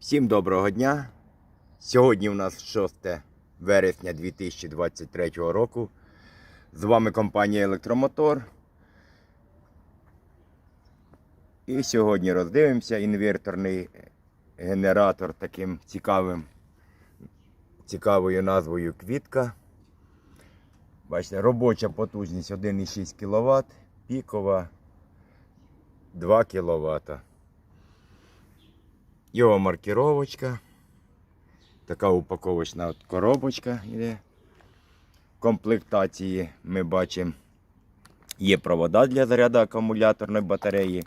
Всім доброго дня. Сьогодні у нас 6 вересня 2023 року. З вами компанія Електромотор. І сьогодні роздивимося інверторний генератор таким цікавим, цікавою назвою Квітка. Бачите, робоча потужність 1,6 кВт, пікова 2 кВт. Його маркіровочка. Така упаковочна от коробочка йде. В комплектації ми бачимо є провода для заряду акумуляторної батареї.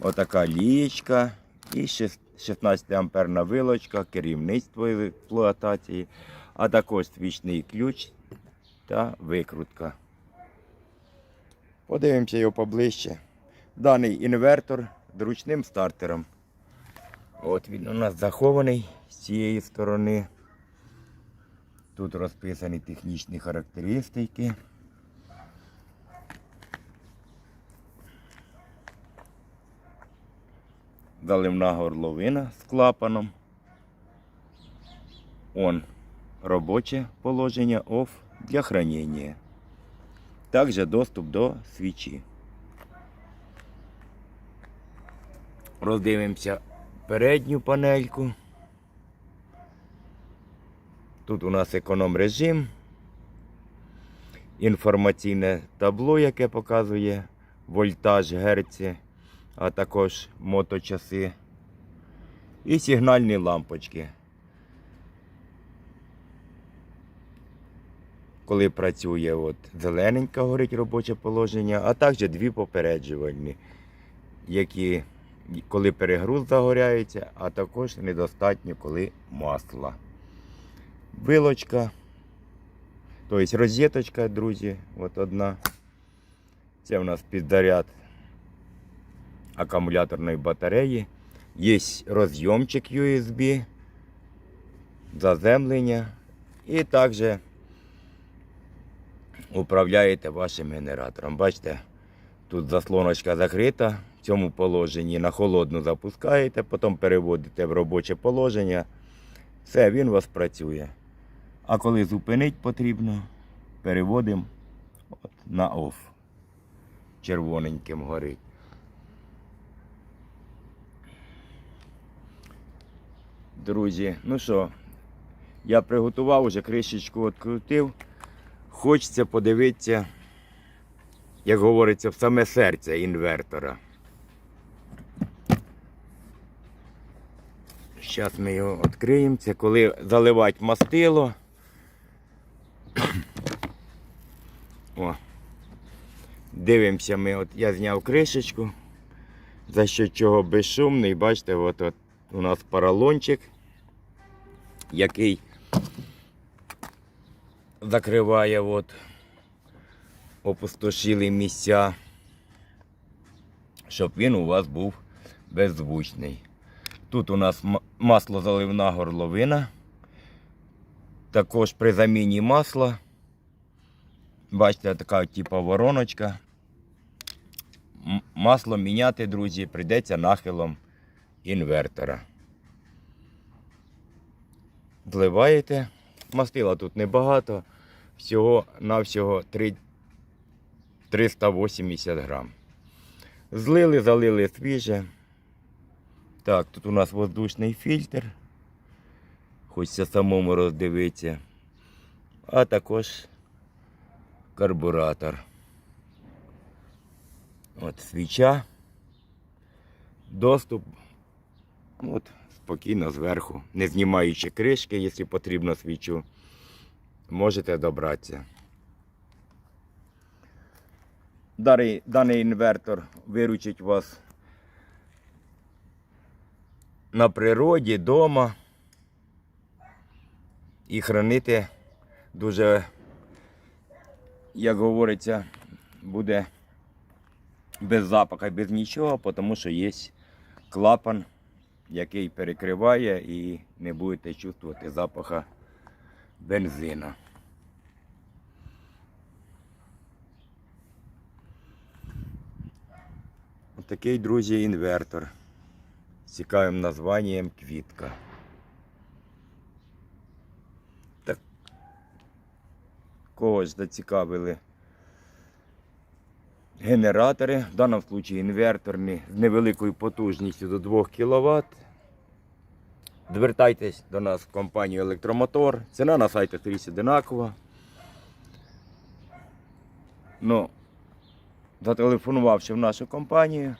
Отака лієчка і 16 амперна вилочка, керівництво експлуатації, а також свічний ключ та викрутка. Подивимося його поближче. Даний інвертор з ручним стартером. От він у нас захований з цієї сторони. Тут розписані технічні характеристики. Заливна горловина з клапаном. Он робоче положення OFF для хранення. Також доступ до свічі. Роздивимося передню панельку. Тут у нас економ режим, інформаційне табло, яке показує вольтаж, герці, а також моточаси. І сигнальні лампочки. Коли працює от зелененька горить робоче положення, а також дві попереджувальні, які коли перегруз загоряється, а також недостатньо, коли масла. Вилочка, тобто розеточка, друзі, от одна. Це у нас підзаряд акумуляторної батареї. Є розйомчик USB, заземлення і також управляєте вашим генератором. Бачите, тут заслоночка закрита. В цьому положенні на холодну запускаєте, потім переводите в робоче положення. Все, він у вас працює. А коли зупинити потрібно, переводимо от на OFF. Червоненьким горить. Друзі, ну що, я приготував уже кришечку відкрутив. Хочеться подивитися, як говориться, в саме серце інвертора. Зараз ми його відкриємо. Це коли заливати мастило. О. Дивимося ми, от я зняв кришечку, за що чого безшумний. Бачите, от, от у нас поролончик, який закриває от опустошілі місця, щоб він у вас був беззвучний. Тут у нас маслозаливна горловина. Також при заміні масла. Бачите, така типу вороночка. Масло міняти, друзі, прийдеться нахилом інвертора. Вливаєте. Мастила тут небагато. Всього навсього 3, 380 грам. Злили, залили свіже. Так, тут у нас воздушний фільтр. Хочеться самому роздивитися. А також карбуратор. От свіча. Доступ. От, спокійно зверху. Не знімаючи кришки, якщо потрібно свічу. Можете добратися. Даний, даний інвертор виручить вас на природі, вдома і хранити дуже, як говориться, буде без запаха, без нічого, тому що є клапан, який перекриває і не будете чувствувати запаха бензина. Отакий, друзі, інвертор. Цікавим названням квітка. Так. Когось зацікавили генератори, в даному випадку інверторні з невеликою потужністю до 2 кВт. Звертайтесь до нас в компанію Електромотор. Ціна на сайті скрізь одинакова. Ну, зателефонувавши в нашу компанію,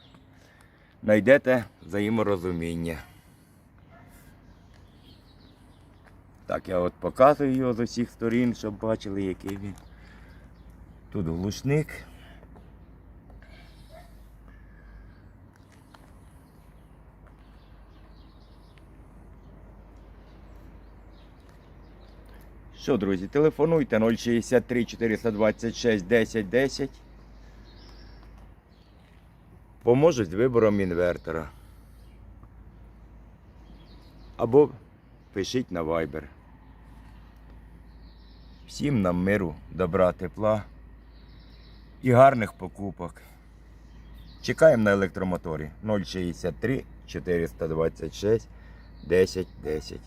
знайдете взаєморозуміння. Так, я от показую його з усіх сторін, щоб бачили, який він. Тут глушник. Що, друзі, телефонуйте 063 426 10 10. Поможуть з вибором інвертора. Або пишіть на Viber. Всім нам миру, добра, тепла і гарних покупок. Чекаємо на електромоторі 063 426 10 10.